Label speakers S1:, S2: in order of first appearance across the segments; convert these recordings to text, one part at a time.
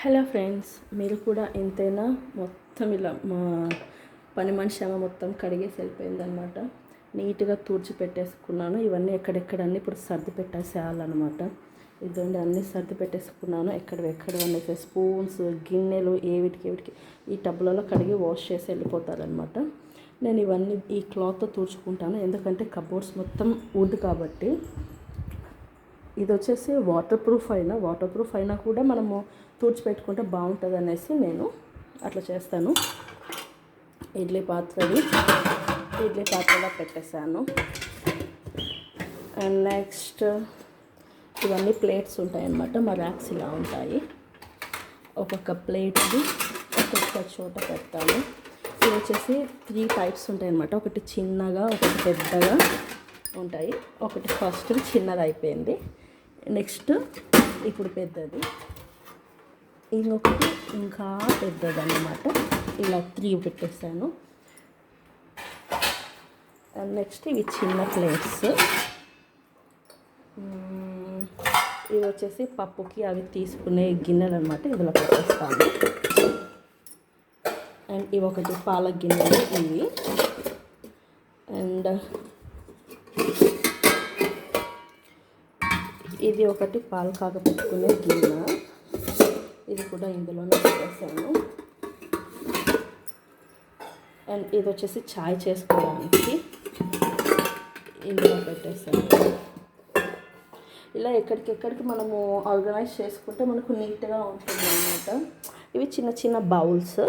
S1: Hello friends మీరు కూడా ఎంతైనా మొత్తం ఇలా మా పని మనిషి ఆమె మొత్తం కడిగేసి వెళ్ళిపోయిందనమాట నీట్గా తూర్చి పెట్టేసుకున్నాను. ఇవన్నీ ఎక్కడెక్కడన్నీ ఇప్పుడు సర్ది పెట్టేసేయాలన్నమాట ఇదండి అన్నీ సర్ది పెట్టేసుకున్నాను. ఎక్కడ ఎక్కడ అనేసి స్పూన్స్ గిన్నెలు ఏవిటికి ఏవిటికి ఈ టబ్బులలో కడిగి వాష్ చేసి వెళ్ళిపోతారనమాట నేను ఇవన్నీ ఈ క్లాత్తో తూర్చుకుంటాను ఎందుకంటే కబోర్డ్స్ మొత్తం వుడ్ కాబట్టి. ఇది వచ్చేసి వాటర్ ప్రూఫ్ అయినా వాటర్ ప్రూఫ్ అయినా కూడా మనము తుడిచిపెట్టుకుంటే బాగుంటుంది అనేసి నేను అట్లా చేస్తాను. ఇడ్లీ పాత్రది ఇడ్లీ పాత్రలో పెట్టేశాను. అండ్ నెక్స్ట్ ఇవన్నీ ప్లేట్స్ ఉంటాయన్నమాట మా ర్యాక్స్ ఇలా ఉంటాయి. ఒక్కొక్క ప్లేట్ది ఒక్కొక్క చోట పెడతాను. ఇవి వచ్చేసి త్రీ టైప్స్ ఉంటాయన్నమాట ఒకటి చిన్నగా ఒకటి పెద్దగా ఉంటాయి. ఒకటి ఫస్ట్ చిన్నది అయిపోయింది నెక్స్ట్ ఇప్పుడు పెద్దది. ఇంకొకటి ఇంకా పెద్దదన్నమాట. ఇలా త్రీ పెట్టేస్తాను అండ్ నెక్స్ట్ ఇవి చిన్న ప్లేట్స్ ఇవి వచ్చేసి పప్పుకి అవి తీసుకునే గిన్నెలు అనమాట ఇందులో పెట్టేస్తాను. అండ్ ఇవి ఒకటి పాల గిన్నెలు ఇవి. అండ్ ఇది ఒకటి పాలు కాగపెట్టుకునే గిన్నె. ఇది కూడా ఇందులోనే పెట్టేసాను అండ్ ఇది వచ్చేసి చాయ్ చేసుకోవడానికి ఇందులో పెట్టేసాను. ఇలా ఎక్కడికెక్కడికి మనము ఆర్గనైజ్ చేసుకుంటే మనకు నీట్గా ఉంటుంది అనమాట ఇవి చిన్న చిన్న బౌల్స్.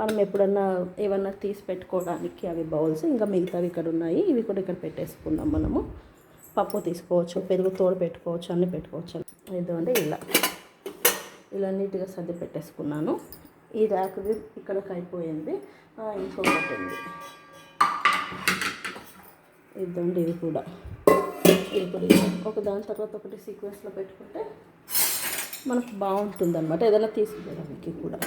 S1: మనం ఎప్పుడన్నా ఏమన్నా తీసి పెట్టుకోవడానికి అవి బౌల్స్ ఇంకా మిగతావి ఇక్కడ ఉన్నాయి. ఇవి కూడా ఇక్కడ పెట్టేసుకుందాం మనము. పప్పు తీసుకోవచ్చు పెరుగు తోడు పెట్టుకోవచ్చు అన్నీ పెట్టుకోవచ్చు. ఎందుకంటే ఇలా. ఇలా నీట్గా సర్ది పెట్టేసుకున్నాను. ఈ ర్యాక్ది ఇక్కడికి అయిపోయింది ఇంకొకటి ఉంది ఇదండి ఇది కూడా. ఇప్పుడు ఒక దాని తర్వాత ఒకటి సీక్వెన్స్లో పెట్టుకుంటే మనకు బాగుంటుంది అనమాట ఏదైనా తీసుకోవడానికి కూడా.